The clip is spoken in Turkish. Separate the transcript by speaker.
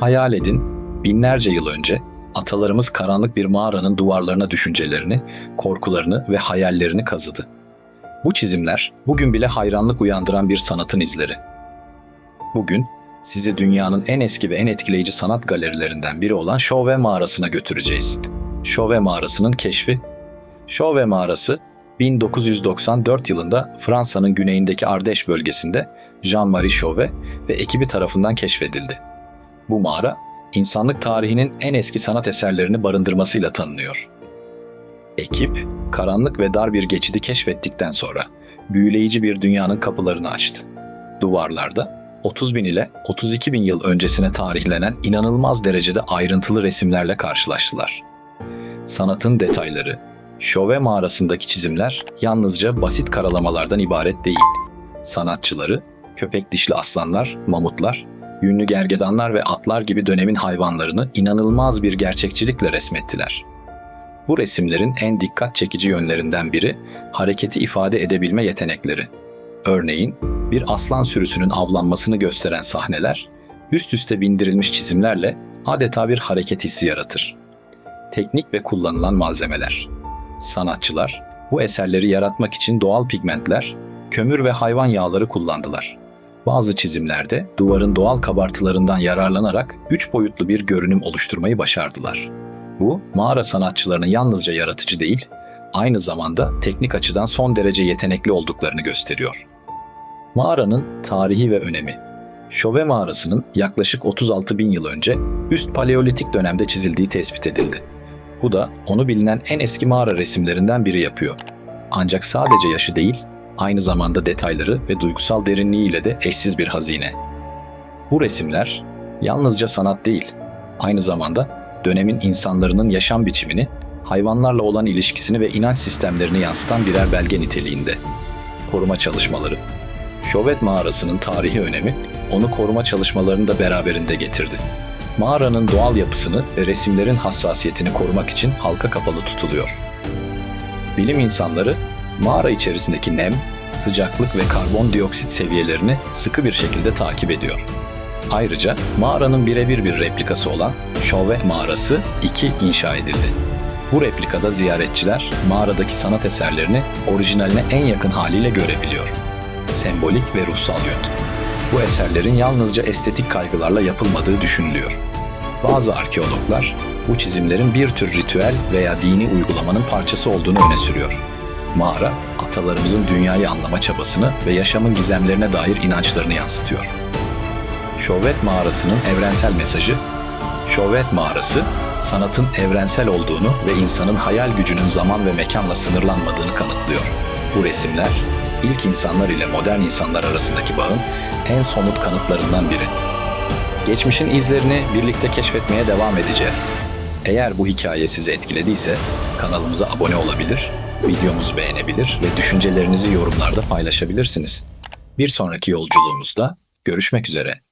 Speaker 1: Hayal edin, binlerce yıl önce atalarımız karanlık bir mağaranın duvarlarına düşüncelerini, korkularını ve hayallerini kazıdı. Bu çizimler bugün bile hayranlık uyandıran bir sanatın izleri. Bugün sizi dünyanın en eski ve en etkileyici sanat galerilerinden biri olan Chauvet Mağarası'na götüreceğiz. Chauvet Mağarası'nın keşfi Chauvet Mağarası 1994 yılında Fransa'nın güneyindeki Ardeş bölgesinde Jean-Marie Chauvet ve ekibi tarafından keşfedildi. Bu mağara, insanlık tarihinin en eski sanat eserlerini barındırmasıyla tanınıyor. Ekip, karanlık ve dar bir geçidi keşfettikten sonra büyüleyici bir dünyanın kapılarını açtı. Duvarlarda 30 bin ile 32 bin yıl öncesine tarihlenen inanılmaz derecede ayrıntılı resimlerle karşılaştılar. Sanatın detayları, Chauvet mağarasındaki çizimler yalnızca basit karalamalardan ibaret değil. Sanatçıları, köpek dişli aslanlar, mamutlar, yünlü gergedanlar ve atlar gibi dönemin hayvanlarını inanılmaz bir gerçekçilikle resmettiler. Bu resimlerin en dikkat çekici yönlerinden biri hareketi ifade edebilme yetenekleri. Örneğin bir aslan sürüsünün avlanmasını gösteren sahneler üst üste bindirilmiş çizimlerle adeta bir hareket hissi yaratır. Teknik ve kullanılan malzemeler. Sanatçılar bu eserleri yaratmak için doğal pigmentler, kömür ve hayvan yağları kullandılar. Bazı çizimlerde duvarın doğal kabartılarından yararlanarak üç boyutlu bir görünüm oluşturmayı başardılar. Bu, mağara sanatçılarının yalnızca yaratıcı değil, aynı zamanda teknik açıdan son derece yetenekli olduklarını gösteriyor. Mağaranın tarihi ve önemi Chauvet mağarasının yaklaşık 36 bin yıl önce üst paleolitik dönemde çizildiği tespit edildi. Bu da onu bilinen en eski mağara resimlerinden biri yapıyor. Ancak sadece yaşı değil, aynı zamanda detayları ve duygusal derinliğiyle de eşsiz bir hazine. Bu resimler yalnızca sanat değil, aynı zamanda dönemin insanların yaşam biçimini, hayvanlarla olan ilişkisini ve inanç sistemlerini yansıtan birer belge niteliğinde. Koruma çalışmaları Chauvet mağarasının tarihi önemi onu koruma çalışmalarını da beraberinde getirdi. Mağaranın doğal yapısını ve resimlerin hassasiyetini korumak için halka kapalı tutuluyor. Bilim insanları mağara içerisindeki nem, sıcaklık ve karbondioksit seviyelerini sıkı bir şekilde takip ediyor. Ayrıca mağaranın birebir bir replikası olan Chauvet Mağarası 2 inşa edildi. Bu replikada ziyaretçiler mağaradaki sanat eserlerini orijinaline en yakın haliyle görebiliyor. Sembolik ve ruhsal yön. Bu eserlerin yalnızca estetik kaygılarla yapılmadığı düşünülüyor. Bazı arkeologlar bu çizimlerin bir tür ritüel veya dini uygulamanın parçası olduğunu öne sürüyor. Mağara, atalarımızın dünyayı anlama çabasını ve yaşamın gizemlerine dair inançlarını yansıtıyor. Chauvet mağarasının evrensel mesajı, Chauvet mağarası, sanatın evrensel olduğunu ve insanın hayal gücünün zaman ve mekanla sınırlanmadığını kanıtlıyor. Bu resimler, ilk insanlar ile modern insanlar arasındaki bağın en somut kanıtlarından biri. Geçmişin izlerini birlikte keşfetmeye devam edeceğiz. Eğer bu hikaye sizi etkilediyse kanalımıza abone olabilir, videomuzu beğenebilir ve düşüncelerinizi yorumlarda paylaşabilirsiniz. Bir sonraki yolculuğumuzda görüşmek üzere.